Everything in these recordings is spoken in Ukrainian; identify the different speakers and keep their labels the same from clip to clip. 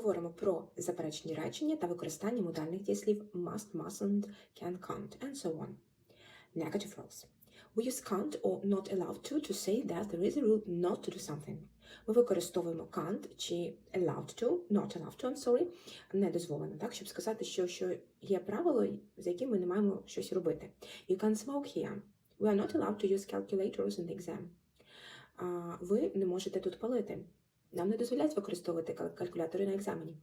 Speaker 1: Поговоримо про заперечені речення та використання модальних дієслів must, mustn't, can, can't, and so on. Negative rules. We use can't or not allowed to to say that there is a rule not to do something. Ми використовуємо can't чи allowed to, not allowed to, I'm sorry, не дозволено, так, щоб сказати, що, що є правило, за яким ми не маємо щось робити. You can't smoke here. We are not allowed to use calculators in the exam. А, ви не можете тут палити. Нам не дозволяють використовувати калькулятори на екзамені.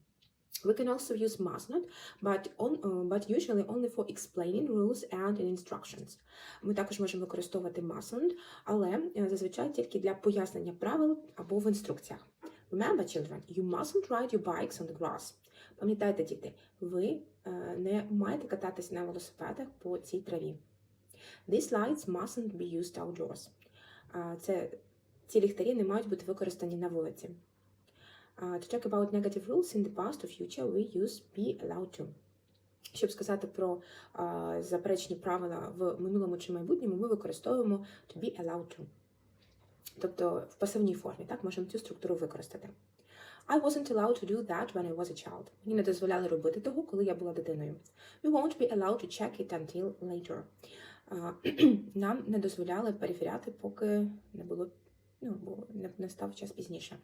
Speaker 1: We can also use must not, but, on, uh, but usually only for explaining rules and instructions. Ми також можемо використовувати mustn't, але е, зазвичай тільки для пояснення правил або в інструкціях. Remember, children, you mustn't ride your bikes on the grass. Пам'ятайте, діти, ви е, не маєте кататись на велосипедах по цій траві. These lights mustn't be used outdoors. А, Це, ці ліхтарі не мають бути використані на вулиці. To talk about negative rules in the past or future, we use be allowed to. Щоб сказати про заперечні правила в минулому чи майбутньому, ми використовуємо to be allowed to. Тобто в пасивній формі, так, можемо цю структуру використати. I wasn't allowed to do that when I was a child. Мені не дозволяли робити того, коли я була дитиною. We won't be allowed to check it until later. Нам не дозволяли перевіряти, поки не було, ну, бо не, не став час пізніше.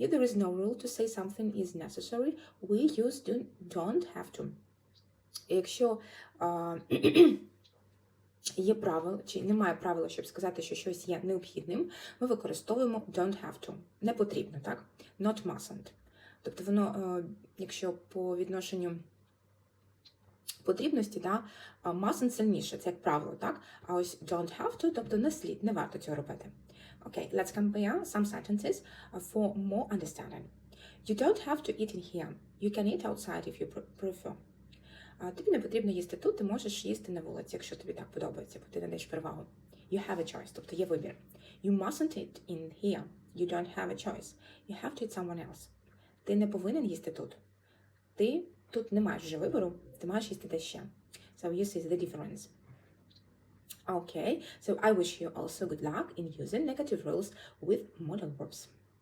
Speaker 1: If there is no rule to say something is necessary, we use do, don't have to. Якщо а, є правило, чи немає правила, щоб сказати, що щось є необхідним, ми використовуємо don't have to. Не потрібно, так? Not mustn't. Тобто воно, е, якщо по відношенню потрібності, да, mustn't сильніше, це як правило, так? А ось don't have to, тобто не слід, не варто цього робити. Okay, let's compare some sentences uh, for more understanding. You don't have to eat in here. You can eat outside if you prefer. Тобі не потрібно їсти тут, ти можеш їсти на вулиці, якщо тобі так подобається, бо ти надаєш перевагу. You have a choice, тобто є вибір. You mustn't eat in here. You don't have a choice. You have to eat someone else. Ти не повинен їсти тут. Ти тут не маєш вже вибору, ти маєш їсти де ще. So this is the difference. Okay, so I wish you also good luck in using negative rules with modal verbs.